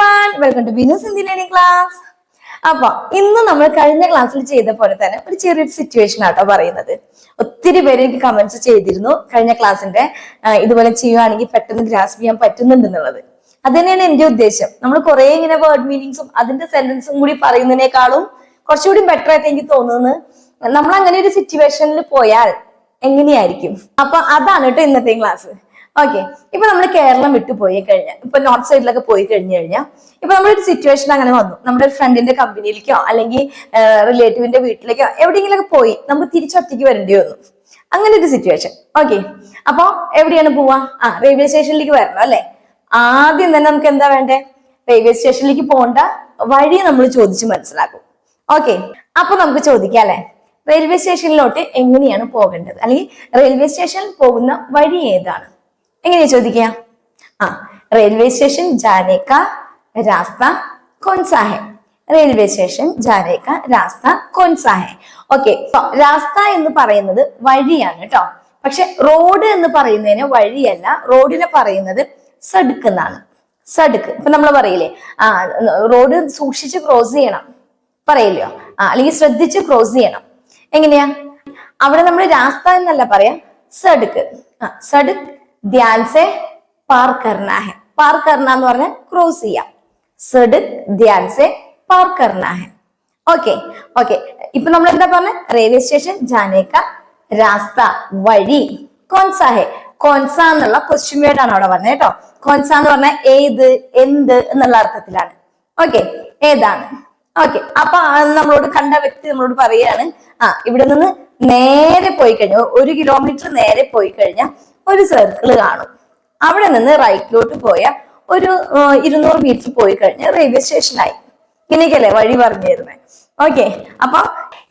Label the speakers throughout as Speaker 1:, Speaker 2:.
Speaker 1: One welcome to Binu's Hindi learning class അപ്പൊ ഇന്ന് നമ്മൾ കഴിഞ്ഞ ക്ലാസ്സിൽ ചെയ്ത പോലെ തന്നെ ഒരു ചെറിയൊരു സിറ്റുവേഷൻ ആട്ടോ പറയുന്നത്. ഒത്തിരി പേര് എനിക്ക് കമന്റ്സ് ചെയ്തിരുന്നു കഴിഞ്ഞ ക്ലാസ്സിന്റെ ഇതുപോലെ ചെയ്യുവാണെങ്കിൽ പെട്ടെന്ന് ഗ്രാസ്പ് ചെയ്യാൻ പറ്റുന്നുണ്ടെന്നുള്ളത് അത് തന്നെയാണ് എന്റെ ഉദ്ദേശം. നമ്മൾ കുറെ ഇങ്ങനെ വേർഡ് മീനിങ്സും അതിന്റെ സെന്റൻസും കൂടി പറയുന്നതിനേക്കാളും കുറച്ചുകൂടി ബെറ്റർ ആയിട്ട് എനിക്ക് തോന്നുന്നത് നമ്മൾ അങ്ങനെ ഒരു സിറ്റുവേഷനിൽ പോയാൽ എങ്ങനെയായിരിക്കും? അപ്പൊ അതാണ് കേട്ടോ ഇന്നത്തെ ക്ലാസ് ഓക്കെ ഇപ്പൊ നമ്മൾ കേരളം വിട്ടു പോയി കഴിഞ്ഞാൽ ഇപ്പൊ നോർത്ത് സൈഡിലൊക്കെ പോയി കഴിഞ്ഞു കഴിഞ്ഞാൽ ഇപ്പൊ നമ്മളൊരു സിറ്റുവേഷൻ അങ്ങനെ വന്നു. നമ്മുടെ ഫ്രണ്ടിന്റെ കമ്പനിയിലേക്കോ അല്ലെങ്കിൽ റിലേറ്റീവിന്റെ വീട്ടിലേക്കോ എവിടെയെങ്കിലൊക്കെ പോയി നമ്മൾ തിരിച്ചൊറ്റയ്ക്ക് വരേണ്ടി വന്നു. അങ്ങനെ ഒരു സിറ്റുവേഷൻ ഓക്കെ അപ്പൊ എവിടെയാണ് പോവാ? ആ റെയിൽവേ സ്റ്റേഷനിലേക്ക് വരണം അല്ലെ? ആദ്യം തന്നെ നമുക്ക് എന്താ വേണ്ടേ? റെയിൽവേ സ്റ്റേഷനിലേക്ക് പോകേണ്ട വഴി നമ്മൾ ചോദിച്ച് മനസ്സിലാക്കും. ഓക്കെ അപ്പൊ നമുക്ക് ചോദിക്കാം അല്ലെ? റെയിൽവേ സ്റ്റേഷനിലോട്ട് എങ്ങനെയാണ് പോകേണ്ടത്? അല്ലെങ്കിൽ റെയിൽവേ സ്റ്റേഷനിൽ പോകുന്ന വഴി ഏതാണ്? എങ്ങനെയാ ചോദിക്കുക? ആ റെയിൽവേ സ്റ്റേഷൻ ജാനേക്ക രാസ്ത കൊൻസാഹെ. റെയിൽവേ സ്റ്റേഷൻ ജാനേക്ക രാസ്ത കൊൻസാഹെ. ഓക്കെ രാസ്ത എന്ന് പറയുന്നത് വഴിയാണ് കേട്ടോ പക്ഷെ റോഡ് എന്ന് പറയുന്നതിന് വഴിയല്ല റോഡിനെ പറയുന്നത് സടുക്ക് എന്നാണ്. സടുക്ക്. ഇപ്പൊ നമ്മൾ പറയില്ലേ ആ റോഡ് സൂക്ഷിച്ച് ക്രോസ് ചെയ്യണം. പറയില്ലയോ? ആ അല്ലെങ്കിൽ ശ്രദ്ധിച്ച് ക്രോസ് ചെയ്യണം. എങ്ങനെയാ? അവിടെ നമ്മൾ രാസ്ത എന്നല്ല പറയാ സടുക്ക്. ആ സടുക്ക് ധ്യാൻ സെ പാർ കർണ ഹെ പാർ കർണ എന്ന് പറഞ്ഞാൽ ക്രോസ് ചെയ്യാം. സടുക്ക് ധ്യാൻ സെ പാർ കർണ ഹെ ഓക്കെ ഓക്കെ ഇപ്പൊ നമ്മൾ എന്താ പറഞ്ഞ? റെയിൽവേ സ്റ്റേഷൻ ജാനേക്ക രാസ്ത വഴി കോൺസ ഹെ കോൺസ എന്നുള്ള ക്വസ്റ്റ്യൻ വേർഡ് ആണ് അവിടെ പറഞ്ഞത് കേട്ടോ. കോൺസ എന്ന് പറഞ്ഞാൽ ഏത് എന്ത് എന്നുള്ള അർത്ഥത്തിലാണ്. ഓക്കെ ഏതാണ്? ഓക്കെ അപ്പൊ നമ്മളോട് കണ്ട വ്യക്തി നമ്മളോട് പറയാണ് ആ ഇവിടെ നിന്ന് നേരെ പോയി കഴിഞ്ഞാൽ ഒരു കിലോമീറ്റർ നേരെ പോയി കഴിഞ്ഞാൽ ഒരു സർക്കിൾ കാണും. അവിടെ നിന്ന് റൈറ്റിലോട്ട് പോയ ഒരു ഇരുന്നൂറ് മീറ്റർ പോയി കഴിഞ്ഞാൽ റെയിൽവേ സ്റ്റേഷനായി ഇങ്ങനെയൊക്കെയല്ലേ വഴി പറഞ്ഞു തരുന്നത് ഓക്കെ അപ്പൊ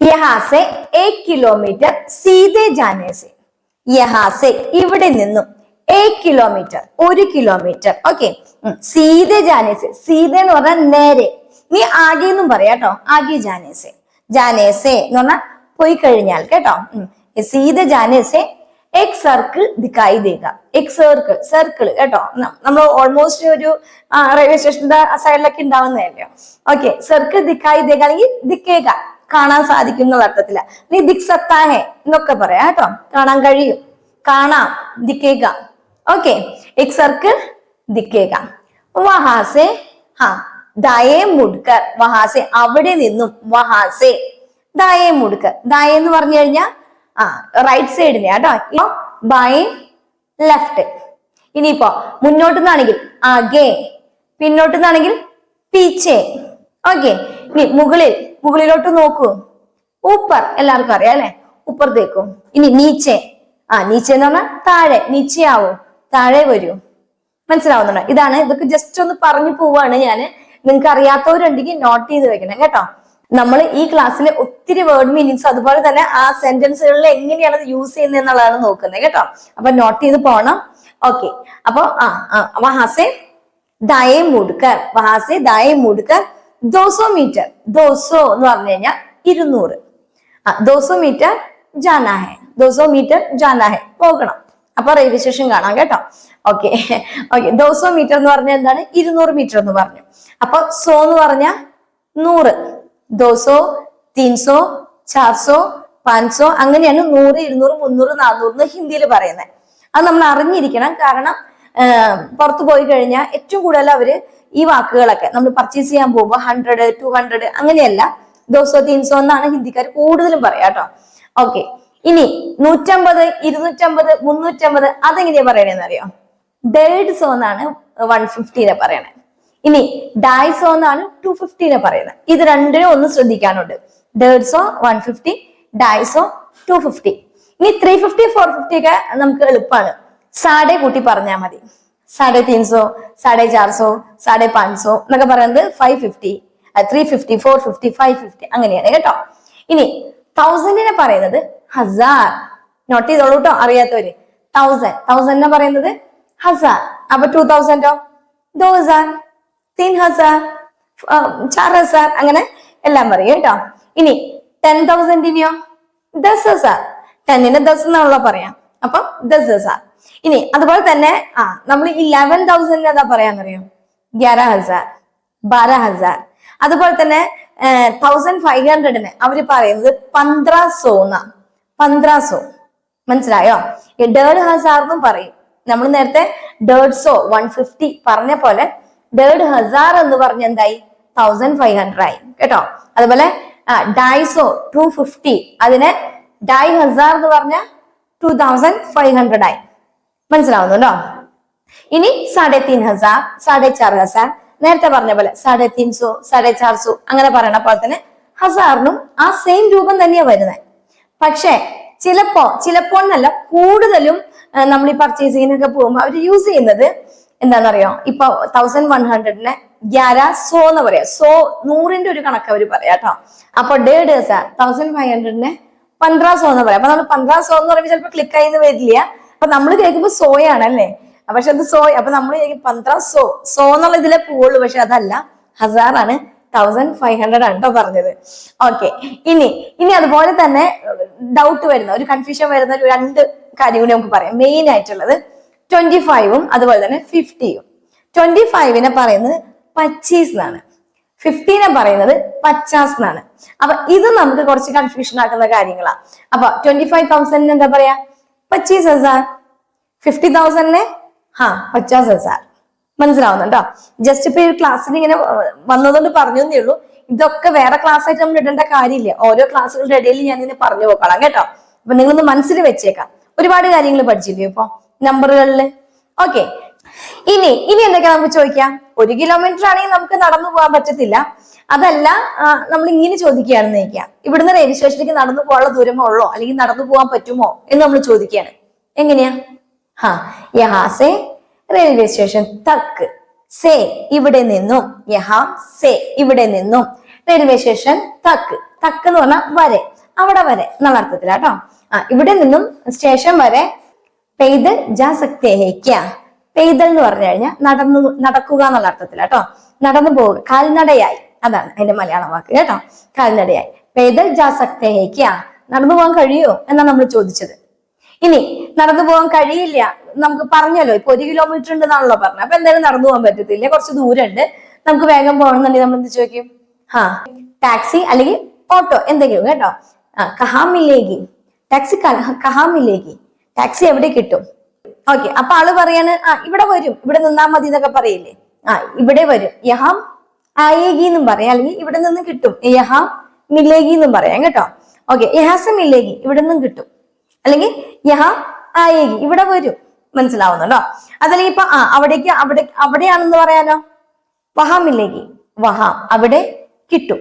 Speaker 1: യഹാസെ ഏക് കിലോമീറ്റർ സീതേ ജാനേസെ. യഹാസെ ഇവിടെ നിന്നും ഏക് കിലോമീറ്റർ ഒരു കിലോമീറ്റർ ഓക്കെ സീതേ ജാനേസെ. സീത എന്ന് പറഞ്ഞാൽ നേരെ. നീ ആകെ എന്നും പറയാട്ടോ ആകെ ജാനേസെ. ജാനേസെ എന്ന് പറഞ്ഞാൽ പോയി കഴിഞ്ഞാൽ കേട്ടോ. സീത ജാനേസെ എക് സർക്കിൾ ദിക്കായി ദേക എക് സർക്കിൾ സർക്കിൾ കേട്ടോ. നമ്മൾ ഓൾമോസ്റ്റ് ഒരു റെയിൽവേ സ്റ്റേഷന്റെ സൈഡിലൊക്കെ ഉണ്ടാവുന്നതല്ലോ? ഓക്കെ സർക്കിൾ ദിക്കായി ദേക അല്ലെങ്കിൽ ദിക്കേക കാണാൻ സാധിക്കും എന്നുള്ള അർത്ഥത്തില. നീ ദിക് സത്താഹെ എന്നൊക്കെ പറയാം കേട്ടോ. കാണാൻ കഴിയും. കാണാം. ദിക്കേക ഓക്കെ എക് സർക്കിൾ ദിക്കേക വഹാസെ ഹാ ദയേ മുഡ്കർ വഹാസെ അവിടെ നിന്നും വഹാസെ. ദയേ മുഡ്കർ ദയ എന്ന് പറഞ്ഞു കഴിഞ്ഞാൽ ആ റൈറ്റ് സൈഡിനെ കേട്ടോ ബൈ ലെഫ്റ്റ് ഇനിയിപ്പോ മുന്നോട്ട് നിന്നാണെങ്കിൽ ആകെ പിന്നോട്ട് നിന്നാണെങ്കിൽ പീച്ചേ. ഓക്കെ ഇനി മുകളിൽ മുകളിലോട്ട് നോക്കൂ. ഊപ്പർ എല്ലാവർക്കും അറിയാം അല്ലെ? ഉപ്പർത്തേക്കും ഇനി നീച്ചേ. ആ നീച്ചെന്ന് പറഞ്ഞാൽ താഴെ നീച്ചയാവും. താഴെ വരൂ. മനസ്സിലാവുന്നുണ്ടോ? ഇതാണ് ഇതൊക്കെ ജസ്റ്റ് ഒന്ന് പറഞ്ഞു പോവാണ് ഞാൻ. നിങ്ങൾക്ക് അറിയാത്തവരുണ്ടെങ്കിൽ നോട്ട് ചെയ്ത് വെക്കണം കേട്ടോ. നമ്മൾ ഈ ക്ലാസ്സിൽ ഒത്തിരി വേർഡ് മീനിങ്സ് അതുപോലെ തന്നെ ആ സെന്റൻസുകളിൽ എങ്ങനെയാണ് അത് യൂസ് ചെയ്യുന്നത് എന്നുള്ളതാണ് നോക്കുന്നത് കേട്ടോ. അപ്പൊ നോട്ട് ചെയ്ത് പോണം. ഓക്കെ അപ്പൊ ആ വഹാസെ ദായേ മുടുക്കർ. വഹാസെ ദയം മുടുക്കർ ദോസോ മീറ്റർ. ദോസോ എന്ന് പറഞ്ഞു കഴിഞ്ഞാൽ ഇരുന്നൂറ്. ദോസോ മീറ്റർ ജാനാഹെ. ദോസോ മീറ്റർ ജാനാഹെ. പോകണം. അപ്പൊ റെയിൽവേ സ്റ്റേഷൻ കാണാം കേട്ടോ. ഓക്കെ ഓക്കെ ദോസോ മീറ്റർ എന്ന് പറഞ്ഞാൽ എന്താണ്? ഇരുന്നൂറ് മീറ്റർ എന്ന് പറഞ്ഞു. അപ്പൊ സോ എന്ന് പറഞ്ഞ നൂറ്. ദോസോ തീൻസോ ചാർസോ പാൻസോ അങ്ങനെയാണ് നൂറ് ഇരുന്നൂറ് മുന്നൂറ് നാനൂറ് എന്ന് ഹിന്ദിയിൽ പറയുന്നത്. അത് നമ്മൾ അറിഞ്ഞിരിക്കണം. കാരണം പുറത്തു പോയി കഴിഞ്ഞാൽ ഏറ്റവും കൂടുതൽ അവർ ഈ വാക്കുകളൊക്കെ നമ്മൾ പർച്ചേസ് ചെയ്യാൻ പോകുമ്പോൾ ഹൺഡ്രഡ് ടു ഹൺഡ്രഡ് അങ്ങനെയല്ല. ദോസോ തീൻസോ എന്നാണ് ഹിന്ദിക്കാർ കൂടുതലും പറയാം കേട്ടോ. ഓക്കെ ഇനി നൂറ്റമ്പത് ഇരുന്നൂറ്റമ്പത് മുന്നൂറ്റമ്പത് അതെങ്ങനെയാ പറയണേന്ന് അറിയോ ഡേഡ് സോ എന്നാണ് വൺ ഫിഫ്റ്റീനെ പറയണേ ഇനി ഡായ്സോ എന്നാണ് ടു ഫിഫ്റ്റീനെ പറയുന്നത്. ഇത് രണ്ടിനും ഒന്ന് ശ്രദ്ധിക്കാനുണ്ട്. ഡേഡ്സോ വൺ ഫിഫ്റ്റി ഡായ്സോ ടു ഫിഫ്റ്റി ഇനി ത്രീ ഫിഫ്റ്റി ഫോർ ഫിഫ്റ്റി ഒക്കെ നമുക്ക് എളുപ്പമാണ് സാഡേ കൂട്ടി പറഞ്ഞാൽ മതി. സാഡേ തീൻസോ സാഡേ ചാർസോ സാഡേ പാൻസോ എന്നൊക്കെ പറയുന്നത് five fifty three fifty four fifty five fifty അങ്ങനെയാണ് കേട്ടോ. ഇനി തൗസൻഡിനെ പറയുന്നത് ഹസാർ നോട്ട് ചെയ്തോളൂ കേട്ടോ അറിയാത്തവര്. തൗസൻഡ് തൗസൻഡിനെ പറയുന്നത് ഹസാർ അപ്പൊ ടൂ തൗസൻഡോ ദോ ഹസാർ തീൻ ഹസാർ ചാർ ഹസാർ അങ്ങനെ എല്ലാം പറയും കേട്ടോ. ഇനി ടെൻ തൗസൻഡിനെയോ ദസ് ഹസാർ ടെന്നിന് ദസ് എന്നാണല്ലോ പറയാം. അപ്പൊ ദസ് ഹസാർ ഇനി അതുപോലെ തന്നെ ആ നമ്മൾ ഇലവൻ തൗസൻഡിന് എന്താ പറയാന്നറിയോ? ഗ്യാര ഹസാർ ബാര ഹസാർ അതുപോലെ തന്നെ തൗസൻഡ് ഫൈവ് ഹൺഡ്രഡിന് അവർ പറയുന്നത് പന്ത്രാ സോ എന്നാ. പന്ത്രാ സോ. മനസ്സിലായോ? ഡേർഡ് ഹസാർ എന്നും പറയും. നമ്മൾ നേരത്തെ ഡേർഡ് സോ വൺ ഫിഫ്റ്റി പറഞ്ഞ പോലെ ഡേഡ് ഹസാർ എന്ന് പറഞ്ഞ എന്തായി? തൗസൻഡ് ഫൈവ് ഹൺഡ്രഡ് ആയി. കേട്ടോ? അതുപോലെ ഡൈസോ ടു ഫിഫ്റ്റി അതിന് ഡൈ ഹസാർ എന്ന് പറഞ്ഞ ടു തൗസൻഡ് ഫൈവ് ഹൺഡ്രഡ് ആയി. മനസ്സിലാവുന്നുണ്ടോ ഇനി സാഡെ തീൻ ഹസാർ സാഡെ ചാർ ഹസാർ നേരത്തെ പറഞ്ഞ പോലെ സാഡെ തീൻ സോ സാഡെ ചാർ സോ അങ്ങനെ പറയണ പോലെ തന്നെ ഹസാറിനും ആ സെയിം രൂപം തന്നെയാ വരുന്നത് പക്ഷേ ചിലപ്പോ ചിലപ്പോൾ എന്നല്ല കൂടുതലും നമ്മൾ ഈ പർച്ചേസിങ്ങിനൊക്കെ പോകുമ്പോൾ അവർ യൂസ് ചെയ്യുന്നത് എന്താണെന്നറിയോ ഇപ്പൊ തൗസൻഡ് വൺ ഹൺഡ്രഡിന് ഗ്യാര സോ എന്ന് പറയാം. സോ നൂറിന്റെ ഒരു കണക്ക് അവർ പറയാം കേട്ടോ അപ്പൊ ഡേ ഡേസ തൗസൻഡ് ഫൈവ് ഹൺഡ്രഡിന് പന്ത്രാ സോ എന്ന് പറയാം. അപ്പൊ നമ്മൾ പന്ത്രാ സോ എന്ന് പറയുമ്പോൾ ചിലപ്പോൾ ക്ലിക്ക് ആയിന്ന് വരില്ല. അപ്പൊ നമ്മൾ കേൾക്കുമ്പോൾ സോയാണല്ലേ പക്ഷെ അത് സോ അപ്പൊ നമ്മൾ പന്ത്രാ സോ. സോ എന്നുള്ള ഇതിലെ പോവുള്ളൂ പക്ഷെ അതല്ല. ഹസാറാണ് തൗസൻഡ് ഫൈവ് ഹൺഡ്രഡ് ആണ് കേട്ടോ പറഞ്ഞത്. ഓക്കെ. ഇനി ഇനി അതുപോലെ തന്നെ ഡൗട്ട് വരുന്ന ഒരു കൺഫ്യൂഷൻ വരുന്ന ഒരു രണ്ട് കാര്യം കൂടി നമുക്ക് പറയാം. മെയിൻ ആയിട്ടുള്ളത് ട്വന്റി ഫൈവും അതുപോലെ തന്നെ ഫിഫ്റ്റിയും ട്വന്റി ഫൈവിനെ പറയുന്നത് പച്ചീസ് എന്നാണ്. ഫിഫ്റ്റീനെ പറയുന്നത് പച്ചാസ് എന്നാണ്. അപ്പൊ ഇത് നമുക്ക് കുറച്ച് കൺഫ്യൂഷൻ ആക്കുന്ന കാര്യങ്ങളാണ് അപ്പൊ ട്വന്റി ഫൈവ് തൗസൻഡിന് എന്താ പറയാ? പച്ചീസ് ഹസാർ ഫിഫ്റ്റി തൗസൻഡിന് ഹാ പച്ചാസ് ഹസാർ മനസ്സിലാവുന്നുണ്ടോ? ജസ്റ്റ് ഇപ്പൊ ഈ ക്ലാസ്സിൽ ഇങ്ങനെ വന്നതുകൊണ്ട് പറഞ്ഞു ഉള്ളൂ. ഇതൊക്കെ വേറെ ക്ലാസ് ആയിട്ട് നമ്മൾ ഇടേണ്ട കാര്യമില്ല. ഓരോ ക്ലാസ്സുകളുടെ ഇടയിൽ ഞാൻ ഇതിനെ പറഞ്ഞു പോക്കോളാം കേട്ടോ. അപ്പൊ നിങ്ങളൊന്ന് മനസ്സിൽ വെച്ചേക്കാം. ഒരുപാട് കാര്യങ്ങൾ പഠിച്ചില്ലേ ഇപ്പൊ? നമ്പറുകളിൽ. ഓക്കെ. ഇനി ഇനി എന്തൊക്കെ നമുക്ക് ചോദിക്കാം? ഒരു കിലോമീറ്റർ ആണെങ്കിൽ നമുക്ക് നടന്നു പോകാൻ പറ്റത്തില്ല. അതല്ല നമ്മൾ ഇങ്ങനെ ചോദിക്കുകയാണെന്ന് ചോദിക്കാം ഇവിടുന്ന് റെയിൽവേ സ്റ്റേഷനിലേക്ക് നടന്നു പോകാനുള്ള ദൂരമോ ഉള്ളോ? അല്ലെങ്കിൽ നടന്നു പോകാൻ പറ്റുമോ? എന്ന് നമ്മൾ ചോദിക്കുകയാണ്. എങ്ങനെയാ? ഹാ യഹാസെ റെയിൽവേ സ്റ്റേഷൻ തക്ക്. സേ ഇവിടെ നിന്നും. യഹാ സേ ഇവിടെ നിന്നും. Railway station തക്ക്. തക്ക് എന്ന് പറഞ്ഞാൽ വരെ. അവിടെ വരെ. എന്നുള്ള അർത്ഥത്തിലാട്ടോ. ആ ഇവിടെ നിന്നും സ്റ്റേഷൻ വരെ പെയ്തൽ ജാ സക്തേ ഹേ ക്യാ? പെയ്തൽ എന്ന് പറഞ്ഞു കഴിഞ്ഞാൽ നടന്നു നടക്കുക എന്നുള്ള അർത്ഥത്തിലാട്ടോ നടന്നു പോവുക. കാൽനടയായി. അതാണ് അതിന്റെ മലയാളം വാക്ക് കേട്ടോ. കാൽനടയായി. പെയ്തൽ ജാ സക്തേ ഹേ ക്യാ? നടന്നു പോകാൻ കഴിയുമോ എന്നാണ് നമ്മൾ ചോദിച്ചത്. ഇനി നടന്നു പോകാൻ കഴിയില്ല. നമുക്ക് പറഞ്ഞല്ലോ ഇപ്പൊ ഒരു കിലോമീറ്റർ ഉണ്ട് എന്നാണല്ലോ പറഞ്ഞത്. അപ്പൊ എന്തായാലും നടന്നു പോകാൻ പറ്റത്തില്ല. കുറച്ച് ദൂരമുണ്ട്. നമുക്ക് വേഗം പോകണമെന്നുണ്ടെങ്കിൽ നമ്മൾ എന്ത് ചോദിക്കും? ഹാ ടാക്സി അല്ലെങ്കിൽ ഓട്ടോ എന്തെങ്കിലും കേട്ടോ. ആ കഹാ മില്ലേഗി ടാക്സി ക- കഹാ മില്ലേഗി ടാക്സി എവിടെ കിട്ടും? ഓക്കെ അപ്പൊ ആൾ പറയാണ് ആ ഇവിടെ വരും. ഇവിടെ നിന്നാ മതി എന്നൊക്കെ പറയില്ലേ? ആ ഇവിടെ വരും. യഹാം ആയേഗി എന്നും പറയാം. അല്ലെങ്കിൽ ഇവിടെ നിന്ന് കിട്ടും. യഹാം മില്ലേഗി എന്നും പറയാം കേട്ടോ. ഓക്കെ യഹാസ മില്ലേഗി ഇവിടെ നിന്നും കിട്ടും. അല്ലെങ്കിൽ യഹാ ആയേഗി ഇവിടെ വരും. മനസ്സിലാവുന്നുണ്ടോ? അതല്ലെങ്കിൽ ഇപ്പൊ ആ അവിടേക്ക് അവിടെ അവിടെയാണെന്ന് പറയാലോ? വഹാമില്ലേഗി വഹാം അവിടെ കിട്ടും.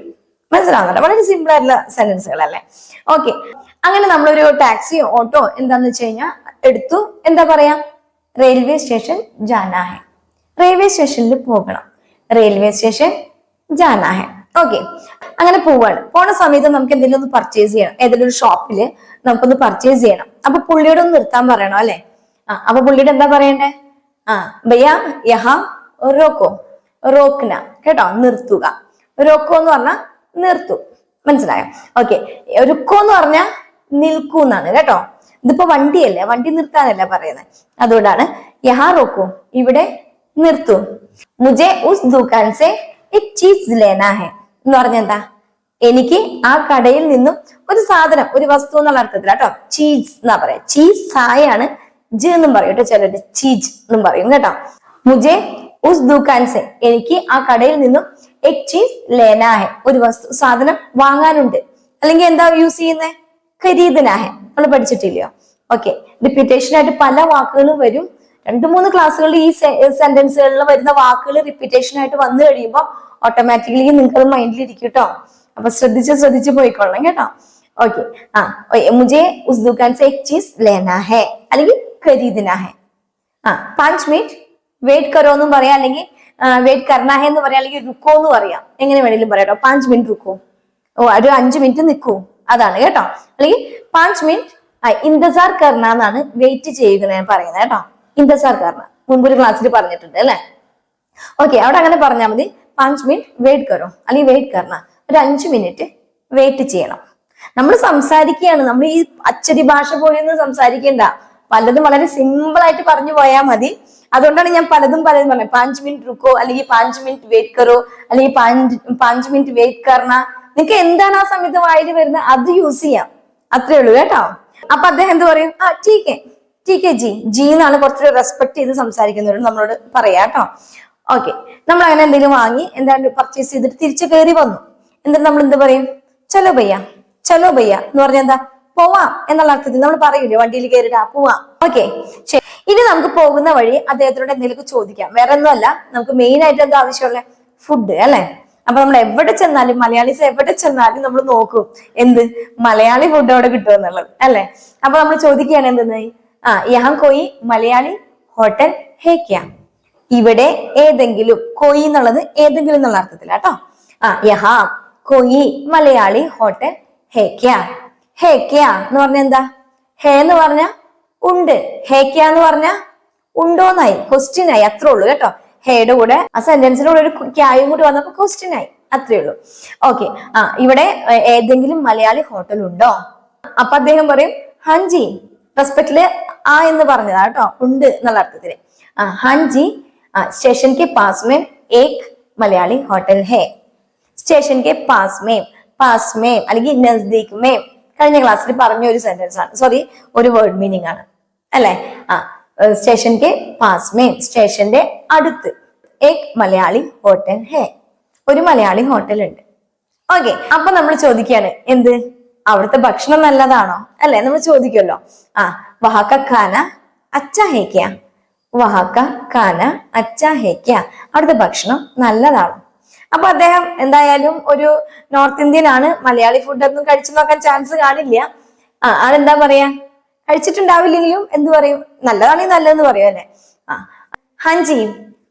Speaker 1: മനസ്സിലാവുന്നുണ്ടോ? വളരെ സിമ്പിൾ ആയിട്ടുള്ള സെന്റൻസുകൾ അല്ലേ ഓക്കെ അങ്ങനെ നമ്മളൊരു ടാക്സി ഓട്ടോ എന്താന്ന് വെച്ച് കഴിഞ്ഞാൽ എടുത്തു. എന്താ പറയാ? Railway station ജാനാഹെ. റെയിൽവേ സ്റ്റേഷനിൽ പോകണം. റെയിൽവേ സ്റ്റേഷൻ ജാനാഹെ. ഓക്കെ. അങ്ങനെ പോവാണ്. പോണ സമയത്ത് നമുക്ക് എന്തെങ്കിലും ഒന്ന് പർച്ചേസ് ചെയ്യണം. ഏതെങ്കിലും ഒരു ഷോപ്പിൽ നമുക്കൊന്ന് പർച്ചേസ് ചെയ്യണം. അപ്പൊ പുള്ളിയോട് ഒന്ന് നിർത്താൻ പറയണം അല്ലെ? ആ അപ്പൊ പുള്ളിയുടെ എന്താ പറയണ്ടേ? ആ ഭയ്യ യഹ റോക്കോ. റോക്കിന കേട്ടോ? നിർത്തുക. റോക്കോ എന്ന് പറഞ്ഞാൽ നിർത്തു. മനസ്സിലായോ? ഓക്കെ. രുക്കോ എന്ന് പറഞ്ഞാൽ നിൽക്കൂ എന്നാണ് കേട്ടോ. ഇതിപ്പോ വണ്ടിയല്ലേ? വണ്ടി നിർത്താനല്ല പറയുന്നത് അതുകൊണ്ടാണ് യഹാ റോക്കോ ഇവിടെ നിർത്തൂ. മുജെ ഉസ് ദുക്കാൻ സെ എക് ചീസ് ലേനാ ഹെ. എന്ന് പറഞ്ഞ എന്താ എനിക്ക് ആ കടയിൽ നിന്നും ഒരു സാധനം ഒരു വസ്തു എന്നുള്ള അർത്ഥത്തിൽ കേട്ടോ. ചീസ് എന്നാ പറയാ. ചീസ് സായാണ് ജ് എന്നും പറയും കേട്ടോ. ചിലര് ചീജ് എന്നും പറയും കേട്ടോ. മുജെ ഉസ് ദുക്കാൻ എനിക്ക് ആ കടയിൽ നിന്നും എക് ചീസ് ലേനാഹെ ഒരു വസ്തു സാധനം വാങ്ങാനുണ്ട്. അല്ലെങ്കിൽ എന്താ യൂസ് ചെയ്യുന്നേ? ഖരീദനാഹെ. നമ്മൾ പഠിച്ചിട്ടില്ലയോ? ഓക്കെ റിപ്പീറ്റേഷൻ ആയിട്ട് പല വാക്കുകളും വരും. രണ്ട് മൂന്ന് ക്ലാസ്സുകളിൽ ഈ സെന്റൻസുകളിൽ വരുന്ന വാക്കുകൾ റിപ്പീറ്റേഷൻ ആയിട്ട് വന്നു കഴിയുമ്പോൾ ഓട്ടോമാറ്റിക്കലി നിങ്ങൾക്ക് മൈൻഡിൽ ഇരിക്കും കേട്ടോ അപ്പൊ ശ്രദ്ധിച്ച് ശ്രദ്ധിച്ച് പോയിക്കൊള്ളണം കേട്ടോ. ഓക്കെ ആ മുജെ ഉസ് ദുക്കാൻ സെ ലേനാ ഹെ? അല്ലെങ്കിൽ ഖരീദനാ ഹെ? ആ പാഞ്ച് മിനിറ്റ് വെയിറ്റ് കറോ എന്നും പറയാം. അല്ലെങ്കിൽ വെയിറ്റ് കർണാ ഹെ എന്ന് പറയാം. അല്ലെങ്കിൽ റുക്കോ എന്ന് പറയാം. എങ്ങനെ വേണമെങ്കിലും പറയാം കേട്ടോ മിനിറ്റ് റുക്കോ ഓ ഒരു അഞ്ച് മിനിറ്റ് നിൽക്കൂ അതാണ് കേട്ടോ. അല്ലെങ്കിൽ പാഞ്ച് മിനിറ്റ് ഇന്തസാർ കർണ എന്നാണ് വെയിറ്റ് ചെയ്യുക ഞാൻ പറയുന്നത് കേട്ടോ. ഇന്തസാർ കർണ. മുൻപൊരു ക്ലാസ്സിൽ പറഞ്ഞിട്ടുണ്ട് അല്ലെ? ഓക്കെ അവിടെ അങ്ങനെ പറഞ്ഞാൽ മതി. പാഞ്ച് മിനിറ്റ് വെയിറ്റ് കറോ അല്ലെങ്കിൽ വെയിറ്റ് കർണ. ഒരു അഞ്ച് മിനിറ്റ് വെയിറ്റ് ചെയ്യണം. നമ്മൾ സംസാരിക്കുകയാണ്. നമ്മൾ ഈ അച്ചടി ഭാഷ പോലെയൊന്നും സംസാരിക്കേണ്ട. പലതും വളരെ സിമ്പിൾ ആയിട്ട് പറഞ്ഞു പോയാൽ മതി. അതുകൊണ്ടാണ് ഞാൻ പലതും പലതും പറഞ്ഞത്. പാഞ്ച് മിനിറ്റ് റുക്കോ അല്ലെങ്കിൽ പാഞ്ച് മിനിറ്റ് വെയിറ്റ് കറോ അല്ലെങ്കിൽ പാഞ്ച് പാഞ്ച് മിനിറ്റ് വെയിറ്റ് കർണ. നിങ്ങൾക്ക് എന്താണ് ആ സമയത്ത് വായിൽ വരുന്നത് അത് യൂസ് ചെയ്യാം. അത്രേ ഉള്ളൂ കേട്ടോ. അപ്പൊ അദ്ദേഹം എന്ത് പറയും? ആ ടീക്കെ ടീക്കെ ജി ജി എന്നാണ് കുറച്ചുകൂടി റെസ്പെക്ട് ചെയ്ത് സംസാരിക്കുന്നവരോട് നമ്മളോട് പറയാം കേട്ടോ. ഓക്കെ നമ്മൾ അങ്ങനെ എന്തെങ്കിലും വാങ്ങി എന്താണ് പർച്ചേസ് ചെയ്തിട്ട് തിരിച്ചു കയറി വന്നു. എന്നിട്ട് നമ്മൾ എന്ത് പറയും? ചലോ ഭയ്യ ചലോ ഭയ്യ എന്ന് പറഞ്ഞാൽ എന്താ? പോവാം എന്നുള്ള അർത്ഥത്തിൽ നമ്മൾ പറയൂലേ വണ്ടിയിൽ കയറിയിട്ട് പോവാം. ഓക്കെ ഇനി നമുക്ക് പോകുന്ന വഴി അദ്ദേഹത്തിനോട് എന്തെങ്കിലും ചോദിക്കാം. വേറെ ഒന്നുമല്ല. നമുക്ക് മെയിൻ ആയിട്ട് എന്താ ആവശ്യമുള്ള? ഫുഡ് അല്ലെ? അപ്പൊ നമ്മൾ എവിടെ ചെന്നാലും മലയാളീസ് എവിടെ ചെന്നാലും നമ്മൾ നോക്കും എന്ത് മലയാളി ഫുഡ് അവിടെ കിട്ടുമെന്നുള്ളത് അല്ലെ? അപ്പൊ നമ്മൾ ചോദിക്കുകയാണ് എന്തെന്ന്? ആ യഹാം കോയി മലയാളി ഹോട്ടൽ ഹേ ക്യാ ഇവിടെ ഏതെങ്കിലും കോയി എന്നുള്ളത് ഏതെങ്കിലും എന്നുള്ള അർത്ഥത്തിലാട്ടോ ആ യഹ കോയി മലയാളി ഹോട്ടൽ ഹേ ക്യാ ഹേ എന്ന് പറഞ്ഞ എന്താ? ഹേ എന്ന് പറഞ്ഞ ഉണ്ട്. ഹേ ക്യാ എന്ന് പറഞ്ഞ ഉണ്ടോന്നായി ക്വസ്റ്റ്യൻ ആയി അത്രേ ഉള്ളൂ കേട്ടോ. ഹേയുടെ കൂടെ ആ സെന്റൻസിന്റെ കൂടെ ഒരു ക്യായും കൂടി വന്നപ്പോ ക്വസ്റ്റ്യൻ ആയി. അത്രേ ഉള്ളൂ. ഓക്കെ ആ ഇവിടെ ഏതെങ്കിലും മലയാളി ഹോട്ടൽ ഉണ്ടോ? അപ്പൊ അദ്ദേഹം പറയും ഹഞ്ചി റെസ്പെക്റ്റിൽ ആ എന്ന് പറഞ്ഞതാ കേട്ടോ ഉണ്ട് എന്നുള്ള അർത്ഥത്തിൽ. ആ ഹഞ്ചി സ്റ്റേഷൻ കെ പാസ് മേം ഏക് മലയാളി ഹോട്ടൽ ഹേ. സ്റ്റേഷൻ കെ പാസ് മേം പാസ് മേം അല്ലെങ്കിൽ നസ്ദീക് മേം കഴിഞ്ഞ ക്ലാസ്സിൽ പറഞ്ഞ ഒരു സെന്റൻസ് ആണ്. സോറി ഒരു വേർഡ് മീനിങ് ആണ്. അല്ലെ? ആ സ്റ്റേഷൻ കെ പാസ് മേം സ്റ്റേഷന്റെ അടുത്ത്. എക് മലയാളി ഹോട്ടൽ ഹേ. ഒരു മലയാളി ഹോട്ടൽ ഉണ്ട് ഓക്കെ അപ്പൊ നമ്മൾ ചോദിക്കാണ് എന്ത്? അവിടുത്തെ ഭക്ഷണം നല്ലതാണോ? അല്ലെ നമ്മൾ ചോദിക്കുമല്ലോ ആ വഹാക്ക ഖാന അച്ച ഹേക്ക വഹാക്ക ഖാന അച്ച ഹേക്ക അവിടുത്തെ ഭക്ഷണം നല്ലതാണോ? അപ്പൊ അദ്ദേഹം എന്തായാലും ഒരു നോർത്ത് ഇന്ത്യൻ ആണ്. മലയാളി ഫുഡ് ഒന്നും കഴിച്ചു നോക്കാൻ ചാൻസ് കാണില്ല. ആ അതെന്താ പറയാ? കഴിച്ചിട്ടുണ്ടാവില്ലെങ്കിലും എന്ത് പറയും? നല്ലതാണെങ്കിൽ നല്ലതെന്ന് പറയും അല്ലെ? ആ. ഹഞ്ചി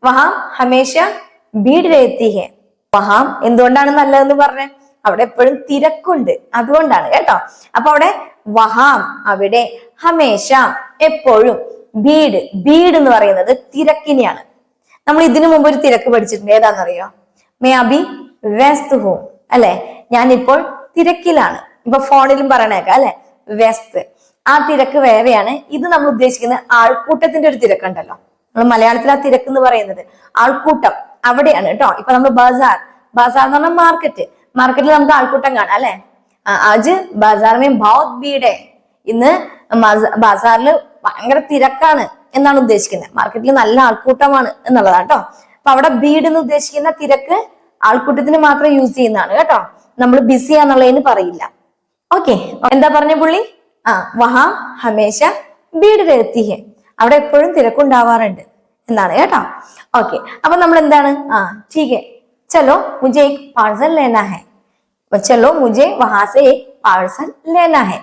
Speaker 1: വഹാം ഹമേഷ ഭീഡ് രഹത്തി വഹാം എന്തുകൊണ്ടാണ് നല്ലതെന്ന് പറഞ്ഞേ? അവിടെ എപ്പോഴും തിരക്കുണ്ട്. അതുകൊണ്ടാണ് കേട്ടോ. അപ്പൊ അവിടെ വഹാം അവിടെ ഹമേഷ എപ്പോഴും ഭീഡ് ഭീഡ് എന്ന് പറയുന്നത് തിരക്കിനെയാണ്. നമ്മൾ ഇതിനു മുമ്പ് ഒരു തിരക്ക് പഠിച്ചിട്ടുണ്ട്. ഏതാണെന്നറിയോ? മേ അബി വെസ്ത് ഹോം. അല്ലെ? ഞാനിപ്പോൾ തിരക്കിലാണ്. ഇപ്പൊ ഫോണിലും പറയണേക്കാം അല്ലെ? വ്യസ്ത്. ആ തിരക്ക് വേറെയാണ്. ഇത് നമ്മൾ ഉദ്ദേശിക്കുന്നത് ആൾക്കൂട്ടത്തിന്റെ ഒരു തിരക്കുണ്ടല്ലോ. നമ്മൾ മലയാളത്തിൽ ആ തിരക്ക് എന്ന് പറയുന്നത്. ആൾക്കൂട്ടം അവിടെയാണ് കേട്ടോ. ഇപ്പൊ നമ്മൾ ബസാർ. ബസാർ എന്ന് പറഞ്ഞാൽ മാർക്കറ്റ് മാർക്കറ്റിൽ നമുക്ക് ആൾക്കൂട്ടം കാണാം അല്ലെ? അജ് ബസാറിനെ ഭാവത് ബീടെ ഇന്ന് ബസാറിൽ ഭയങ്കര തിരക്കാണ് എന്നാണ് ഉദ്ദേശിക്കുന്നത്. മാർക്കറ്റിൽ നല്ല ആൾക്കൂട്ടമാണ് എന്നുള്ളതാണ് കേട്ടോ. അപ്പൊ അവിടെ ഭീഡ് എന്ന് ഉദ്ദേശിക്കുന്ന തിരക്ക് ആൾക്കൂട്ടത്തിന് മാത്രം യൂസ് ചെയ്യുന്നതാണ് കേട്ടോ. നമ്മൾ ബിസി പറയില്ല. ഓക്കെ എന്താ പറഞ്ഞ പുള്ളി? ആ വഹാം ഹമേശ ഭീഡ് രഹത്തി ഹെ അവിടെ എപ്പോഴും തിരക്കുണ്ടാവാറുണ്ട് എന്നാണ് കേട്ടോ ഓക്കെ അപ്പൊ നമ്മൾ എന്താണ് ആ ठीक है चलो मुझे एक पार्सल लेना है ചലോ മുജെ വഹാസെ പാഴ്സൽ ലേന ഹെ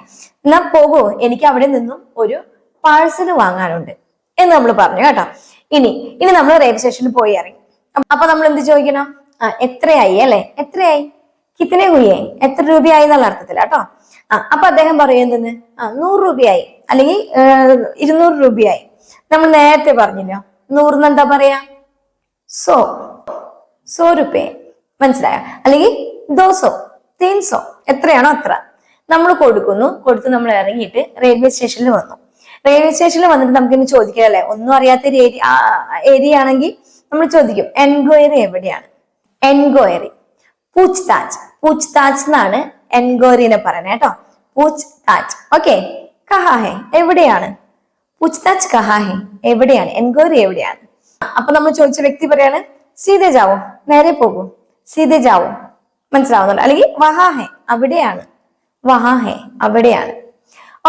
Speaker 1: എന്നാ പോകൂ എനിക്ക് അവിടെ നിന്നും ഒരു പാഴ്സൽ വാങ്ങാനുണ്ട് എന്ന് നമ്മൾ പറഞ്ഞു കേട്ടോ ഇനി ഇനി നമ്മൾ റെയിൽവേ സ്റ്റേഷനിൽ പോയി ഇറങ്ങി അപ്പൊ- അപ്പൊ നമ്മൾ എന്ത് ചോദിക്കണം ആ എത്രയായി അല്ലെ എത്രയായി കിത്തനെ കുഴിയായി എത്ര രൂപയായി എന്നുള്ള അർത്ഥത്തിൽ കേട്ടോ. ആ അപ്പൊ അദ്ദേഹം പറയും എന്തെന്ന്? ആ നൂറ് രൂപയായി. അല്ലെങ്കിൽ ഇരുന്നൂറ് രൂപയായി. നമ്മൾ നേരത്തെ പറഞ്ഞില്ലോ? നൂറിന് എന്താ പറയാ? സോ സോ രൂപയെ മനസ്സിലായോ? അല്ലെങ്കിൽ ദോസോ തീൻസോ എത്രയാണോ അത്ര. നമ്മൾ കൊടുക്കുന്നു. കൊടുത്ത് നമ്മൾ ഇറങ്ങിയിട്ട് റെയിൽവേ സ്റ്റേഷനിൽ വന്നു. റെയിൽവേ സ്റ്റേഷനിൽ വന്നിട്ട് നമുക്ക് ഇനി ചോദിക്കാല്ലേ ഒന്നും അറിയാത്ത ഒരു ഏരിയ ഏരിയ ആണെങ്കിൽ നമ്മൾ ചോദിക്കും എൻക്വയറി എവിടെയാണ്? എൻക്വയറി. പൂച്ച് താജ് പൂച്ച് താജ് എന്നാണ് എൻഗോറിനെ പറയുന്നത് കേട്ടോ. പൂച്ച് താജ് ഓക്കെ കഹാഹെ എവിടെയാണ്? പൂച്ച് താജ് കഹാഹെ എവിടെയാണ്? എൻഗോറി എവിടെയാണ്? അപ്പൊ നമ്മൾ ചോദിച്ച വ്യക്തി പറയാണ് സീതെ ജാവോ നേരെ പോകൂ. സീതെ ജാവോ. മനസ്സിലാവുന്നുണ്ട്. അല്ലെങ്കിൽ വഹാഹെ അവിടെയാണ്. വഹാഹെ അവിടെയാണ്.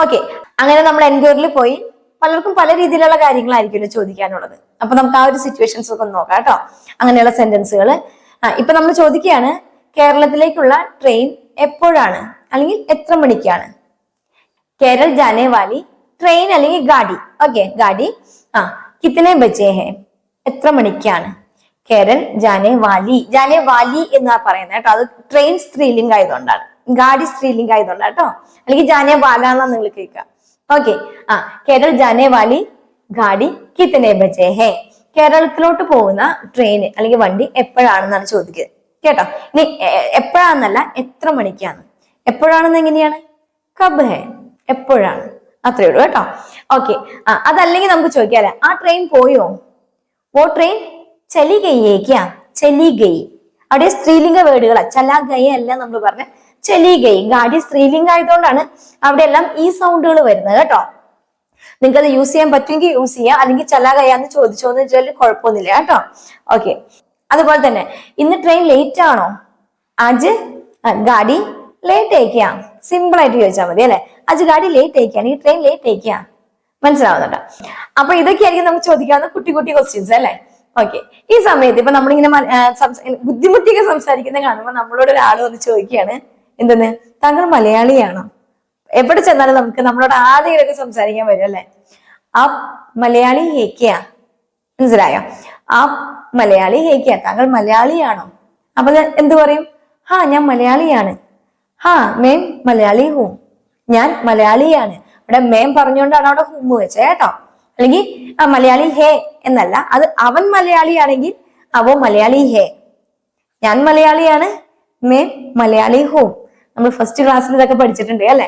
Speaker 1: ഓക്കെ അങ്ങനെ നമ്മൾ എൻക്വയറിൽ പോയി പലർക്കും പല രീതിയിലുള്ള കാര്യങ്ങളായിരിക്കുമല്ലോ ചോദിക്കാനുള്ളത്. അപ്പൊ നമുക്ക് ആ ഒരു സിറ്റുവേഷൻസ് ഒക്കെ നോക്കാം കേട്ടോ. അങ്ങനെയുള്ള സെന്റൻസുകൾ ഇപ്പൊ നമ്മൾ ചോദിക്കുകയാണ് കേരളത്തിലേക്കുള്ള ട്രെയിൻ എപ്പോഴാണ്? അല്ലെങ്കിൽ എത്ര മണിക്കാണ്? കേരൾ ജാനേവാലി ട്രെയിൻ അല്ലെങ്കിൽ ഗാഡി. ഓക്കെ ഗാഡി. ആ കിത്തനെ ബച്ചേ ഹേ എത്ര മണിക്കാണ്? കേരൾ ജാനേവാലി ജാനേവാലി എന്ന് പറയുന്നത് കേട്ടോ. അത് ട്രെയിൻ സ്ത്രീലിംഗ് ആയതുകൊണ്ടാണ്. ഗാഡി സ്ത്രീലിംഗ് ആയതുകൊണ്ടാണ് കേട്ടോ. അല്ലെങ്കിൽ ജാനേവാല എന്നാ നിങ്ങൾ കേൾക്കുക. ഓക്കെ ആ കേരൾ ജാനേവാലി ഗാഡി കിത്തനെ ബച്ചേ ഹേ കേരളത്തിലോട്ട് പോകുന്ന ട്രെയിൻ അല്ലെങ്കിൽ വണ്ടി എപ്പോഴാണെന്നാണ് ചോദിക്കുന്നത് കേട്ടോ? ഇനി എപ്പോഴാന്നല്ല എത്ര മണിക്കാണ് എപ്പോഴാണെന്ന് എങ്ങനെയാണ്? കബ് ഹെ എപ്പോഴാണ്? അത്രേ ഉള്ളൂ കേട്ടോ. ഓക്കെ. ആ അതല്ലെങ്കിൽ നമുക്ക് ചോദിക്കാല്ലേ ആ ട്രെയിൻ പോയോ? ഓ ട്രെയിൻ ചലി ഗയ്യേക്കാ ചലി ഗയി അവിടെ സ്ത്രീലിംഗ വേർഡുകളാ ചലാ ഗയ അല്ല നമ്മൾ പറഞ്ഞ. ചലി ഗയി ഗാഡി സ്ത്രീലിംഗ ആയതുകൊണ്ടാണ് അവിടെ എല്ലാം ഈ സൗണ്ടുകൾ വരുന്നത് കേട്ടോ. നിങ്ങൾക്ക് അത് യൂസ് ചെയ്യാൻ പറ്റുമെങ്കിൽ യൂസ് ചെയ്യാം. അല്ലെങ്കിൽ ചലാ ഗയാന്ന് ചോദിച്ചോന്ന് വെച്ചാൽ കുഴപ്പമൊന്നുമില്ല കേട്ടോ. ഓക്കെ. അതുപോലെ തന്നെ ഇന്ന് ട്രെയിൻ ലേറ്റ് ആണോ? ആജ് ഗാഡി ലേറ്റ് അയക്കാം സിമ്പിൾ ആയിട്ട് ചോദിച്ചാൽ മതി അല്ലെ? അജ് ഗാഡി ലേറ്റ് അയക്കാം ഈ ട്രെയിൻ ലേറ്റ് അയക്കാം മനസ്സിലാവുന്നുണ്ട്? അപ്പൊ ഇതൊക്കെയായിരിക്കും നമുക്ക് ചോദിക്കാവുന്ന കുട്ടി കുട്ടി ക്വസ്റ്റ്യൻസ് അല്ലെ? ഓക്കെ ഈ സമയത്ത് ഇപ്പൊ നമ്മളിങ്ങനെ ബുദ്ധിമുട്ടിയൊക്കെ സംസാരിക്കുന്ന കാണുമ്പോൾ നമ്മളോട് ഒരാൾ വന്ന് ചോദിക്കുകയാണ് എന്തെന്ന്? താങ്കൾ മലയാളിയാണോ? എവിടെ ചെന്നാലും നമുക്ക് നമ്മളോട് ആദ്യമൊക്കെ സംസാരിക്കാൻ വരും അല്ലെ? ആ മലയാളി ഏക്കയാ മനസ്സിലായോ? ആ മലയാളി ഹേക്കിയ താങ്കൾ മലയാളിയാണോ? അപ്പൊ എന്ത് പറയും? ഹാ ഞാൻ മലയാളിയാണ്. ഹാ മേം മലയാളി ഹൂം. ഞാൻ മലയാളിയാണ്. ഇവിടെ മേം പറഞ്ഞുകൊണ്ടാണ് അവിടെ ഹുമ്മ് വെച്ചത് കേട്ടോ. അല്ലെങ്കിൽ ആ മലയാളി ഹേ എന്നല്ല അത് അവൻ മലയാളിയാണെങ്കിൽ അവോ മലയാളി ഹേ. ഞാൻ മലയാളിയാണ് മേം മലയാളി ഹൂം. നമ്മൾ ഫസ്റ്റ് ക്ലാസ്സിൽ ഇതൊക്കെ പഠിച്ചിട്ടുണ്ട് അല്ലെ?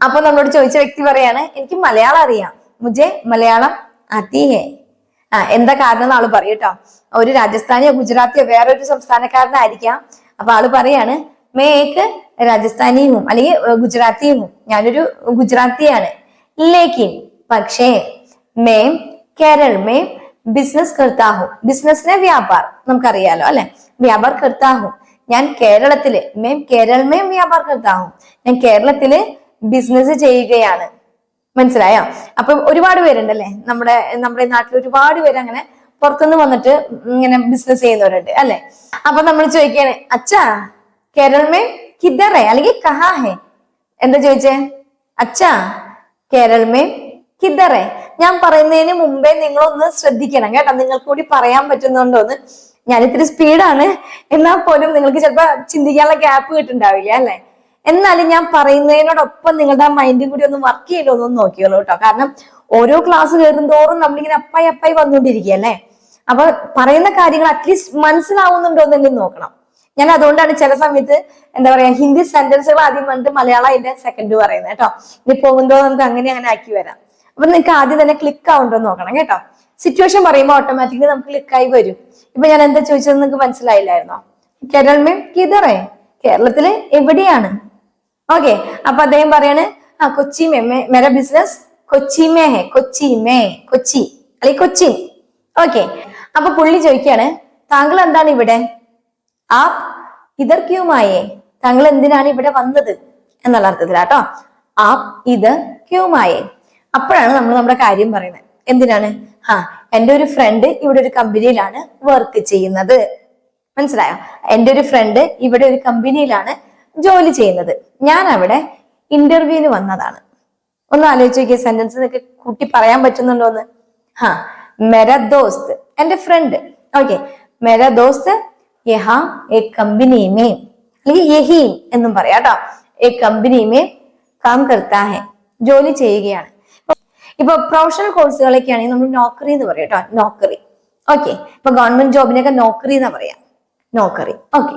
Speaker 1: അപ്പൊ നമ്മളോട് ചോദിച്ച വ്യക്തി പറയാണ് എനിക്ക് മലയാളം അറിയാം. മുജെ മലയാളം അതി ഹേ. എന്താ കാരണം എന്ന് ആൾ പറയും ഒരു രാജസ്ഥാനിയോ ഗുജറാത്തിയോ വേറൊരു സംസ്ഥാനക്കാരനായിരിക്കാം. അപ്പൊ ആൾ പറയാണ് മേക്ക് രാജസ്ഥാനിയും അല്ലെങ്കിൽ ഗുജറാത്തിയും ഞാനൊരു ഗുജറാത്തിയാണ്. ലേക്കിൻ പക്ഷേ മേം കേരൾ മേം ബിസിനസ് കർത്താഹു ബിസിനസ്സിനെ വ്യാപാർ നമുക്കറിയാലോ അല്ലെ? വ്യാപാർ കർത്താഹു ഞാൻ കേരളത്തിൽ മേം കേരളമേം വ്യാപാർ കർത്താഹു ഞാൻ കേരളത്തിൽ ബിസിനസ് ചെയ്യുകയാണ്. മനസ്സിലായോ? അപ്പൊ ഒരുപാട് പേരുണ്ടല്ലേ? നമ്മുടെ നമ്മുടെ നാട്ടിൽ ഒരുപാട് പേര് അങ്ങനെ പുറത്തുനിന്ന് വന്നിട്ട് ഇങ്ങനെ ബിസിനസ് ചെയ്യുന്നവരുണ്ട് അല്ലെ? അപ്പൊ നമ്മൾ ചോദിക്കാണ് അച്ഛാ കേരളമേ കിതറേ അല്ലെങ്കിൽ കഹാഹേ എന്താ ചോദിച്ചേ? അച്ഛാ കേരളമേ കിതറേ ഞാൻ പറയുന്നതിന് മുമ്പേ നിങ്ങളൊന്ന് ശ്രദ്ധിക്കണം കേട്ടോ. നിങ്ങൾക്ക് കൂടി പറയാൻ പറ്റുന്നുണ്ടോന്ന്. ഞാൻ ഇത്തിരി സ്പീഡാണ് എന്നാൽ പോലും നിങ്ങൾക്ക് ചിലപ്പോ ചിന്തിക്കാനുള്ള ഗ്യാപ്പ് കിട്ടുണ്ടാവില്ല അല്ലെ? എന്നാലും ഞാൻ പറയുന്നതിനോടൊപ്പം നിങ്ങളുടെ മൈൻഡും കൂടി ഒന്ന് വർക്ക് ചെയ്യലോ ഒന്ന് നോക്കിയോളൂ കേട്ടോ. കാരണം ഓരോ ക്ലാസ് കയറുന്തോറും നമ്മളിങ്ങനെ അപ്പായി അപ്പായി വന്നുകൊണ്ടിരിക്കുകയല്ലേ അപ്പൊ പറയുന്ന കാര്യങ്ങൾ അറ്റ്ലീസ്റ്റ് മനസ്സിലാവുന്നുണ്ടോ എന്നെങ്കിലും നോക്കണം. ഞാൻ അതുകൊണ്ടാണ് ചില സമയത്ത് എന്താ പറയാ ഹിന്ദി സെന്റൻസുകൾ ആദ്യം വന്നിട്ട് മലയാളം അതിന്റെ സെക്കൻഡ് പറയുന്നത് കേട്ടോ. ഇനി പോകുന്നതോ നമുക്ക് അങ്ങനെ അങ്ങനെ ആക്കി വരാം. അപ്പൊ നിങ്ങൾക്ക് ആദ്യം തന്നെ ക്ലിക്ക് ആവുന്നുണ്ടോ നോക്കണം കേട്ടോ. സിറ്റുവേഷൻ പറയുമ്പോൾ ഓട്ടോമാറ്റിക്കലി നമുക്ക് ക്ലിക്കായി വരും. ഇപ്പൊ ഞാൻ എന്താ ചോദിച്ചത് നിങ്ങൾക്ക് മനസ്സിലായില്ലായിരുന്നോ? കേരളമേ കിതറേ കേരളത്തിൽ എവിടെയാണ്? ഓക്കെ അപ്പൊ അദ്ദേഹം പറയാണ് ആ കൊച്ചി മേ മേര ബിസിനസ് കൊച്ചി മേ ഹെ കൊച്ചി മേ കൊച്ചി അല്ലെ കൊച്ചിൻ ഓക്കെ അപ്പൊ പുള്ളി ചോദിക്കാണ് താങ്കൾ എന്താണ് ഇവിടെ? ആ ഇതർ ക്യൂമായേ താങ്കൾ എന്തിനാണ് ഇവിടെ വന്നത്? എന്നുള്ള അർത്ഥത്തിലാട്ടോ. ആ ഇത് ക്യൂമായേ അപ്പോഴാണ് നമ്മൾ നമ്മുടെ കാര്യം പറയുന്നത്. എന്തിനാണ്? ആ എന്റെ ഒരു ഫ്രണ്ട് ഇവിടെ ഒരു കമ്പനിയിലാണ് വർക്ക് ചെയ്യുന്നത്. മനസ്സിലായോ? എന്റെ ഒരു ഫ്രണ്ട് ഇവിടെ ഒരു കമ്പനിയിലാണ് ജോലി ചെയ്യുന്നത്. ഞാൻ അവിടെ ഇന്റർവ്യൂവിന് വന്നതാണ്. ഒന്ന് ആലോചിച്ച് നോക്കിയ സെന്റൻസ് നിങ്ങൾക്ക് കൂട്ടി പറയാൻ പറ്റുന്നുണ്ടോ എന്ന്? ഹാ മെര ദോസ്ത് എന്റെ ഫ്രണ്ട് ഓക്കെ മെര ദോസ്ത് യഹാ എന്നും പറയാം കേട്ടോ. എ കമ്പനി മേ കാം കർത്താ ഹെ ജോലി ചെയ്യുകയാണ്. ഇപ്പൊ പ്രൊഫഷണൽ കോഴ്സുകളൊക്കെ ആണെങ്കിൽ നമ്മൾ നോക്കറി എന്ന് പറയാം കേട്ടോ നോക്കറി. ഓക്കെ ഇപ്പൊ ഗവൺമെന്റ് ജോബിനൊക്കെ നോക്കറി എന്ന് പറയാം. नौकरी ओके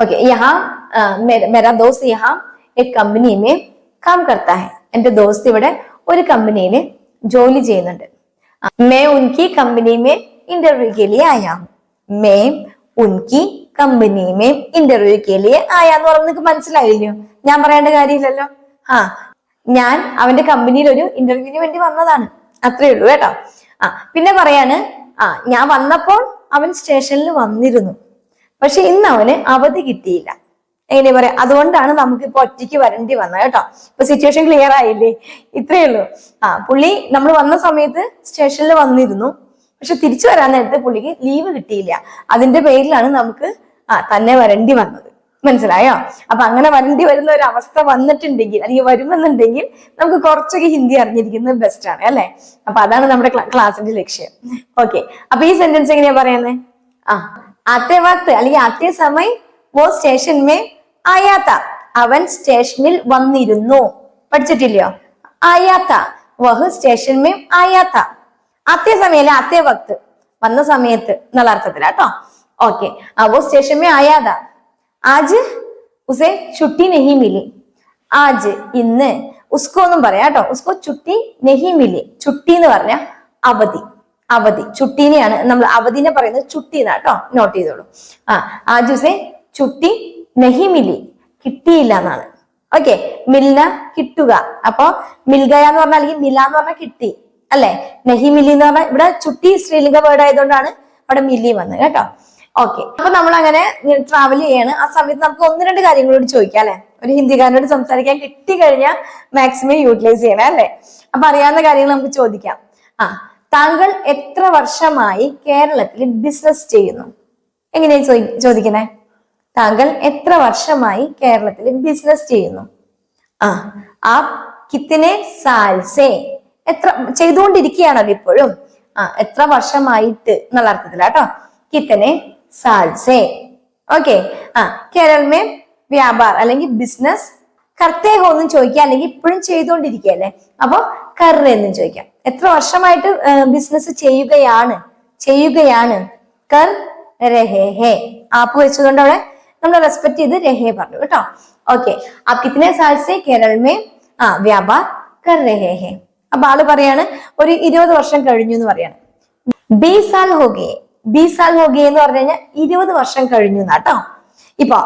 Speaker 1: ओके यहाँ अ, मेरा मेरा दोस्त यहाँ एक कंपनी में काम करता है എന്റെ ദോസ്ത് ഇവിടെ ഒരു കമ്പനിയിൽ ജോലി ചെയ്യുന്നുണ്ട് मैं उनकी कंपनी में इंटरव्यू के लिए आया हूँ मैं उनकी कंपनी में इंटरव्यू के लिए आया എന്ന് പറഞ്ഞ് നിങ്ങൾക്ക് മനസ്സിലായില്ലയോ ഞാൻ പറയേണ്ട കാര്യമില്ലല്ലോ ആ ഞാൻ അവന്റെ കമ്പനിയിൽ ഒരു ഇന്റർവ്യൂവിന് വേണ്ടി വന്നതാണ് അത്രേ ഉള്ളൂ കേട്ടോ ആ പിന്നെ പറയാണ് ആ ഞാൻ വന്നപ്പോൾ അവൻ സ്റ്റേഷനിൽ വന്നിരുന്നു പക്ഷെ ഇന്ന് അവന് അവധി കിട്ടിയില്ല. എങ്ങനെ പറയാ? അതുകൊണ്ടാണ് നമുക്ക് ഇപ്പൊ ഒറ്റയ്ക്ക് വരേണ്ടി വന്നത് കേട്ടോ. ഇപ്പൊ സിറ്റുവേഷൻ ക്ലിയർ ആയില്ലേ? ഇത്രയേ ഉള്ളൂ. ആ പുള്ളി നമ്മൾ വന്ന സമയത്ത് സ്റ്റേഷനിൽ വന്നിരുന്നു. പക്ഷെ തിരിച്ചു വരാൻ നേരത്തെ പുള്ളിക്ക് ലീവ് കിട്ടിയില്ല. അതിന്റെ പേരിലാണ് നമുക്ക് ആ തന്നെ വരേണ്ടി വന്നത്. മനസ്സിലായോ? അപ്പൊ അങ്ങനെ വരേണ്ടി വരുന്ന ഒരു അവസ്ഥ വന്നിട്ടുണ്ടെങ്കിൽ അല്ലെങ്കിൽ വരുമെന്നുണ്ടെങ്കിൽ നമുക്ക് കുറച്ചൊക്കെ ഹിന്ദി അറിഞ്ഞിരിക്കുന്നത് ബെസ്റ്റ് ആണ് അല്ലെ? അപ്പൊ അതാണ് നമ്മുടെ ക്ലാസ്സിന്റെ ലക്ഷ്യം. ഓക്കെ അപ്പൊ ഈ സെന്റൻസ് എങ്ങനെയാ പറയുന്നത് ആ ആത്തെ വക്ത് അല്ലെങ്കിൽ ആത്തെ സമയം വോ സ്റ്റേഷൻ മേ ആയാത്ത. അവൻ സ്റ്റേഷനിൽ വന്നിരുന്നു. പഠിച്ചിട്ടില്ലയോ? ആയാത്ത. വഹ് സ്റ്റേഷൻ മേ ആയാത്ത. ആത്തെ സമയല്ല ആത്തെ വക്ത് വന്ന സമയത്ത് എന്നുള്ള അർത്ഥത്തില കേട്ടോ ഓക്കെ അവോ സ്റ്റേഷൻ മേ ആയാത. ആജ് ഉസേ ചുട്ടി നെഹി മിലി. ആജ് ഇന്ന് ഉസ്കോ എന്നും പറയാം കേട്ടോ ഉസ്കോ ചുട്ടി നെഹി മിലി. ചുട്ടി എന്ന് പറഞ്ഞ അവധി. അവധി. ചുട്ടീനെയാണ് നമ്മൾ അവധിനെ പറയുന്നത് ചുട്ടി എന്നാ കേട്ടോ. നോട്ട് ചെയ്തോളൂ. ആ ആ ആജുസെ ചുട്ടി നഹി മിലി കിട്ടിയില്ല എന്നാണ് ഓക്കെ മിൽന കിട്ടുക. അപ്പൊ മിൽഗയ എന്ന് പറഞ്ഞാൽ അല്ലെങ്കിൽ മില എന്ന് പറഞ്ഞാൽ കിട്ടി. അല്ലെ? നഹി മിലി എന്ന് പറഞ്ഞാൽ ഇവിടെ ചുട്ടി ശ്രീലിംഗ വേർഡ് ആയതുകൊണ്ടാണ് അവിടെ മില്ലി വന്നത് കേട്ടോ. ഓക്കെ അപ്പൊ നമ്മൾ അങ്ങനെ ട്രാവൽ ചെയ്യാണ്. ആ സമയത്ത് നമുക്ക് ഒന്ന് രണ്ട് കാര്യങ്ങളോട് ചോദിക്കാം അല്ലെ? ഒരു ഹിന്ദിക്കാരനോട് സംസാരിക്കാൻ കിട്ടി കഴിഞ്ഞാൽ മാക്സിമം യൂട്ടിലൈസ് ചെയ്യണം അല്ലെ? അപ്പൊ അറിയാവുന്ന കാര്യങ്ങൾ നമുക്ക് ചോദിക്കാം. ആ താങ്കൾ എത്ര വർഷമായി കേരളത്തിൽ ബിസിനസ് ചെയ്യുന്നു? എങ്ങനെയാ ചോദിക്കണേ? താങ്കൾ എത്ര വർഷമായി കേരളത്തിൽ ബിസിനസ് ചെയ്യുന്നു? ആ ആ കിത്തിനെ സാൽസേ എത്ര ചെയ്തുകൊണ്ടിരിക്കുകയാണല്ലോ ഇപ്പോഴും. ആ എത്ര വർഷമായിട്ട് എന്നുള്ള അർത്ഥത്തിലാട്ടോ കിത്തനെ സാൽസേ. ഓക്കെ ആ കേരളമേ വ്യാപാർ അല്ലെങ്കിൽ ബിസിനസ് കർത്തേഹോ എന്നും ചോദിക്കാം അല്ലെങ്കിൽ ഇപ്പോഴും ചെയ്തുകൊണ്ടിരിക്കുകയല്ലേ? അപ്പൊ കർ എന്നും ചോദിക്കാം. എത്ര വർഷമായിട്ട് ബിസിനസ് ചെയ്യുകയാണ് ചെയ്യുകയാണ്. കർ രഹേ ഹേ ആപ്പ് വെച്ചുകൊണ്ട് അവിടെ നമ്മൾ റെസ്പെക്ട് ചെയ്ത് രഹേ പറഞ്ഞു കേട്ടോ. ഓക്കെ ആ കിത്തിനെ സാൽസെ കേരളമേ ആ വ്യാപാർ കർ രഹേ ഹേ അപ്പൊ ആൾ പറയാണ് ഒരു ഇരുപത് വർഷം കഴിഞ്ഞു എന്ന് പറയാണ്. ബി സാൽ ഹോഗേ. ബി സാൽ ഹോഗേ എന്ന് പറഞ്ഞു കഴിഞ്ഞാൽ ഇരുപത് വർഷം കഴിഞ്ഞു എന്നാട്ടോ ഇപ്പൊ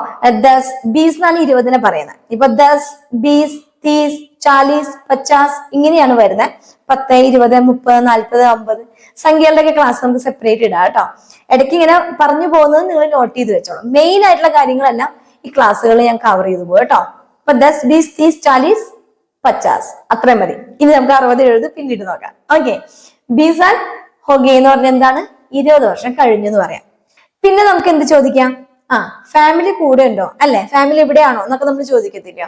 Speaker 1: ദസ് ബീസ് എന്നാണ് ഇരുപതിനെ പറയുന്നത്. ഇപ്പൊ ദസ് ബീസ് തീസ് ചാലീസ് പച്ചാസ് ഇങ്ങനെയാണ് വരുന്നത് പത്ത് ഇരുപത് മുപ്പത് നാൽപ്പത് അമ്പത്. സംഖ്യകളുടെ ഒക്കെ ക്ലാസ് നമുക്ക് സെപ്പറേറ്റ് ഇടാം കേട്ടോ. ഇടയ്ക്ക് ഇങ്ങനെ പറഞ്ഞു പോകുന്നത് നിങ്ങൾ നോട്ട് ചെയ്ത് വെച്ചോളൂ. മെയിൻ ആയിട്ടുള്ള കാര്യങ്ങളെല്ലാം ഈ ക്ലാസ്സുകൾ ഞാൻ കവർ ചെയ്തു പോകും കേട്ടോ. അപ്പൊ ദസ് ബീസ് തീസ് ചാലീസ് പച്ചാസ്. അത്രയും മതി. ഇനി നമുക്ക് അറുപത് എഴുപത് പിന്നീട് നോക്കാം. ഓക്കെ ബീസ് ആൻഡ് ഹൊഗെ എന്ന് പറഞ്ഞ എന്താണ്? ഇരുപത് വർഷം കഴിഞ്ഞു എന്ന് പറയാം. പിന്നെ നമുക്ക് എന്ത് ചോദിക്കാം? ആ ഫാമിലി കൂടെ ഉണ്ടോ? അല്ലെ? ഫാമിലി എവിടെയാണോ എന്നൊക്കെ നമ്മൾ ചോദിക്കത്തില്ല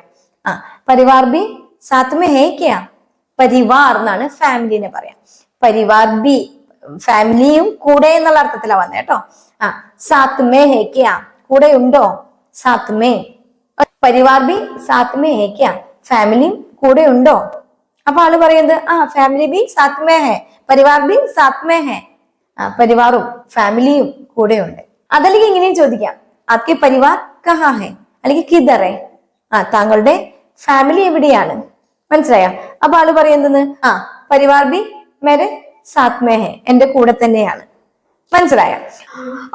Speaker 1: ആ പരിവാർ ബി സാത്മ ഹേക്കയാ പരിവാർ എന്നാണ് ഫാമിലിനെ പറയാം. പരിവാർ ബി ഫാമിലിയും കൂടെ എന്നുള്ള അർത്ഥത്തിലാണ് വന്നത് കേട്ടോ. ആ സാത്ത് മേ ഹേ ക്യാ? കൂടെ ഉണ്ടോ? സാത്ത് മേ പരിവാർ ബി സാത്ത് മേ ഹേ ക്യാ? ഫാമിലിയും കൂടെ ഉണ്ടോ? അപ്പൊ ആൾ പറയുന്നത് ആ ഫാമിലി ബി സാത്ത് മേ ഹേ. പരിവാർ ബി സാത്ത് മേ ഹേ. ആ പരിവാറും ഫാമിലിയും കൂടെ ഉണ്ട്. അതല്ലെങ്കിൽ ഇങ്ങനെയും ചോദിക്കാം. ആദ്യ പരിവാർ കഹാ ഹേ. അല്ലെങ്കിൽ കിതറേ. ആ താങ്കളുടെ ഫാമിലി എവിടെയാണ്? മനസ്സിലായോ? അപ്പൊ ആൾ പറയുന്നത് ആ പരിവാർ ബി മേരെ സാത്മേ ഹേ എന്റെ കൂടെ തന്നെയാണ്. മനസ്സിലായ?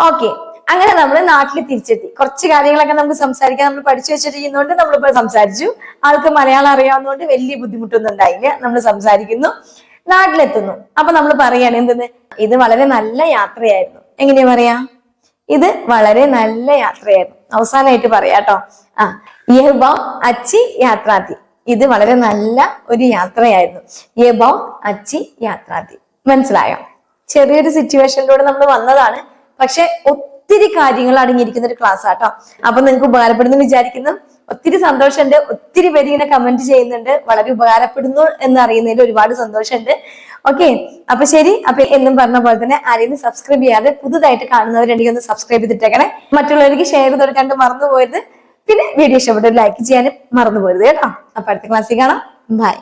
Speaker 1: ഓക്കെ. അങ്ങനെ നമ്മൾ നാട്ടിൽ തിരിച്ചെത്തി. കുറച്ച് കാര്യങ്ങളൊക്കെ നമുക്ക് സംസാരിക്കാൻ നമ്മൾ പഠിച്ചു വെച്ചിരിക്കുന്നതുകൊണ്ട് നമ്മളിപ്പോൾ സംസാരിച്ചു. ആൾക്ക് മലയാളം അറിയാവുന്നതുകൊണ്ട് വലിയ ബുദ്ധിമുട്ടൊന്നും ഉണ്ടായില്ല. നമ്മൾ സംസാരിക്കുന്നു. നാട്ടിലെത്തുന്നു. അപ്പൊ നമ്മൾ പറയാണ് എന്തെന്ന്? ഇത് വളരെ നല്ല യാത്രയായിരുന്നു. എങ്ങനെയാ പറയാ? ഇത് വളരെ നല്ല യാത്രയായിരുന്നു. അവസാനമായിട്ട് പറയാട്ടോ. ആ യഹ്ബോ അച്ചി യാത്രാത്തി ഇത് വളരെ നല്ല ഒരു യാത്രയായിരുന്നു. യഹ്ബോ അച്ചി യാത്രാതി മനസ്സിലായോ? ചെറിയൊരു സിറ്റുവേഷനിലൂടെ നമ്മൾ വന്നതാണ്. പക്ഷെ ഒത്തിരി കാര്യങ്ങൾ അടങ്ങിയിരിക്കുന്ന ഒരു ക്ലാസ് ആട്ടോ. അപ്പൊ നിങ്ങൾക്ക് ഉപകാരപ്പെടുന്നു വിചാരിക്കുന്നു. ഒത്തിരി സന്തോഷമുണ്ട്. ഒത്തിരി പേര് ഇങ്ങനെ കമന്റ് ചെയ്യുന്നുണ്ട്. വളരെ ഉപകാരപ്പെടുന്നു എന്ന് അറിയുന്നതിൽ ഒരുപാട് സന്തോഷമുണ്ട്. ഓക്കെ അപ്പൊ ശരി. അപ്പൊ എന്നും പറഞ്ഞ പോലെ തന്നെ ആരെയും സബ്സ്ക്രൈബ് ചെയ്യാതെ പുതുതായിട്ട് കാണുന്നവരുണ്ടെങ്കിൽ ഒന്ന് സബ്സ്ക്രൈബ് ചെയ്തിട്ടേക്കണേ. മറ്റുള്ളവർക്ക് ഷെയർ ചെയ്ത് കൊടുക്കാണ്ട് മറന്നു പോയത് പിന്നെ വീഡിയോ ഇഷ്ടപ്പെട്ടു ലൈക്ക് ചെയ്യാനും മറന്നു പോരുത് കേട്ടോ. അപ്പൊ അടുത്ത ക്ലാസ്സിൽ കാണാം. ബൈ